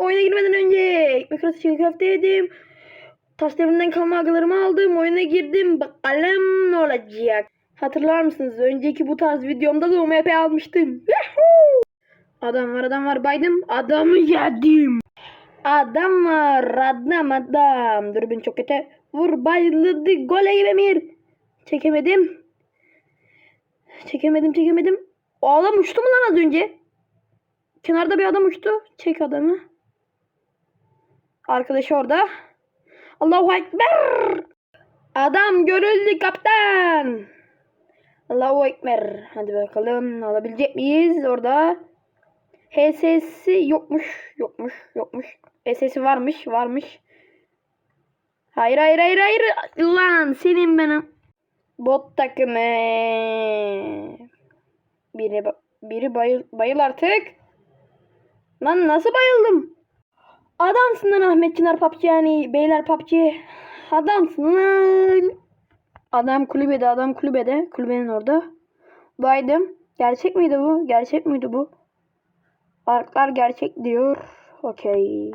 Oyuna girmeden önce arası çiğ köfte yedim. Taş devrinden kalma agalarımı aldım. Oyuna girdim. Bakalım ne olacak. Hatırlar mısınız? Önceki bu tarz videomda da UMP almıştım. Adam var adam var baydım. Adamı yedim. Adam var adam adam. Dürbün çok kötü. Vur bayıldı. Gole gibi Emir. Çekemedim. Çekemedim çekemedim. O adam uçtu mu lan az önce? Kenarda bir adam uçtu. Çek adamı. Arkadaş orada. Allahu Ekber. Adam görüldü kaptan. Allahu Ekber. Hadi bakalım alabilecek miyiz orada? HS'si yokmuş. Yokmuş. Yokmuş. HS'si varmış. Varmış. Hayır hayır hayır hayır. Lan senin benim. Bot takımı. Biri, biri bayıl, bayıl artık. Lan nasıl bayıldım? Adamsın lan Ahmet Çınar PUBG yani beyler PUBG. Adamsın lan. Adam kulübede adam kulübede. Kulübenin orada. Baydım. Gerçek miydi bu? Gerçek miydi bu? Arklar gerçek diyor. Okey.